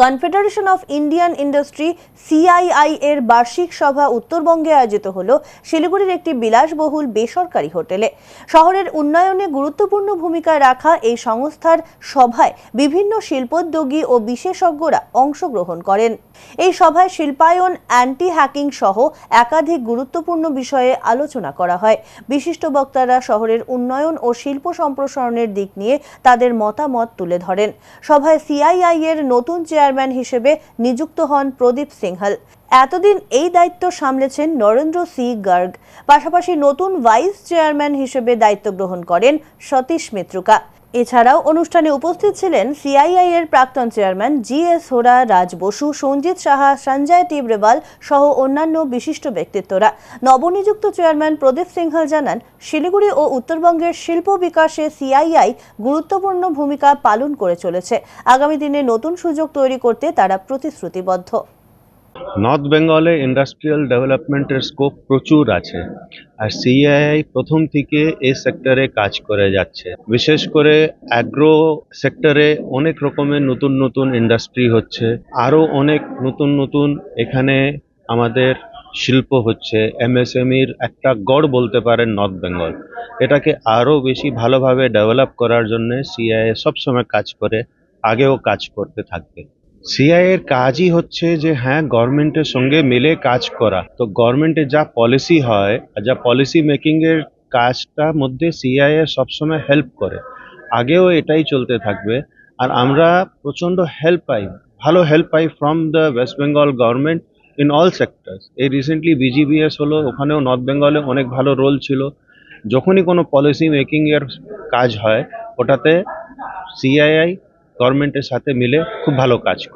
Confederation of Indian industry CII এর বার্ষিক সভা উত্তরবঙ্গে আয়োজিত হল শিলিগুড়ির একটি বিলাসবহুল বেসরকারি হোটেলে। শহরের উন্নয়নে গুরুত্বপূর্ণ ভূমিকা রাখা এই সংস্থার সভায় বিভিন্ন শিল্পোদ্যোগী ও বিশেষজ্ঞরা অংশগ্রহণ করেন। এই সভায় শিল্পায়ন অ্যান্টি হ্যাকিং সহ একাধিক গুরুত্বপূর্ণ বিষয়ে আলোচনা করা হয়। বিশিষ্ট বক্তারা শহরের উন্নয়ন ও শিল্প সম্প্রসারণের দিক নিয়ে তাদের মতামত তুলে ধরেন। সভায় সিআইআই এর নতুন চেয়ারম্যান হিসেবে নিযুক্ত হন প্রদীপ সিংহল। এতদিন এই দায়িত্ব সামলেছেন নরেন্দ্র সি গার্গ। পাশাপাশি নতুন ভাইস চেয়ারম্যান হিসেবে দায়িত্ব গ্রহণ করেন সতীশ মিত্রুকা। এছাড়াও অনুষ্ঠানে উপস্থিত ছিলেন সিআইআই এর প্রাক্তন chairman G S Hora, Raj Basu, Sanjit Saha, Sanjay Tibrewal সহ অন্যান্য বিশিষ্ট ব্যক্তিত্বরা। নবনিযুক্ত চেয়ারম্যান প্রদীপ সিংহাল জানান, শিলিগুড়ি ও উত্তরবঙ্গের শিল্প বিকাশে সিআইআই গুরুত্বপূর্ণ ভূমিকা পালন করে চলেছে। আগামী দিনে নতুন সুযোগ তৈরি করতে তারা প্রতিশ্রুতিবদ্ধ। নর্থ বেঙ্গলে ইন্ডাস্ট্রিয়াল ডেভেলপমেন্টের স্কোপ প্রচুর আছে, আর সিআইআই প্রথম থেকে এই সেক্টরে কাজ করে যাচ্ছে। বিশেষ করে অ্যাগ্রো সেক্টরে অনেক রকমের নতুন নতুন ইন্ডাস্ট্রি হচ্ছে, আরও অনেক নতুন নতুন এখানে আমাদের শিল্প হচ্ছে। এমএসএমইর একটা গড় বলতে পারেন নর্থ বেঙ্গল এটাকে আরও বেশি ভালোভাবে ডেভেলপ করার জন্য সিআইএ সবসময় কাজ করে, আগেও কাজ করতে থাকবে। সিআই এর কাজই হচ্ছে যে হ্যাঁ গভর্নমেন্টের সঙ্গে মিলে কাজ করা। তো গভর্নমেন্টের যা পলিসি হয়, আর যা পলিসি মেকিং এর কাজটা মধ্যে সিআই এর সবসময় হেল্প করে। আগেও এটাই চলতে থাকবে। আর আমরা প্রচণ্ড হেল্প পাই, ভালো help pi from the West Bengal government in all sectors এই রিসেন্টলি বিজিবিএস হলো, ওখানেও নর্থ বেঙ্গলে অনেক ভালো রোল ছিল। যখনই কোনো পলিসি মেকিং এর কাজ হয়, ওটাতে সিআইআই গভর্নমেন্টের সাথে মিলে খুব ভালো কাজ করে।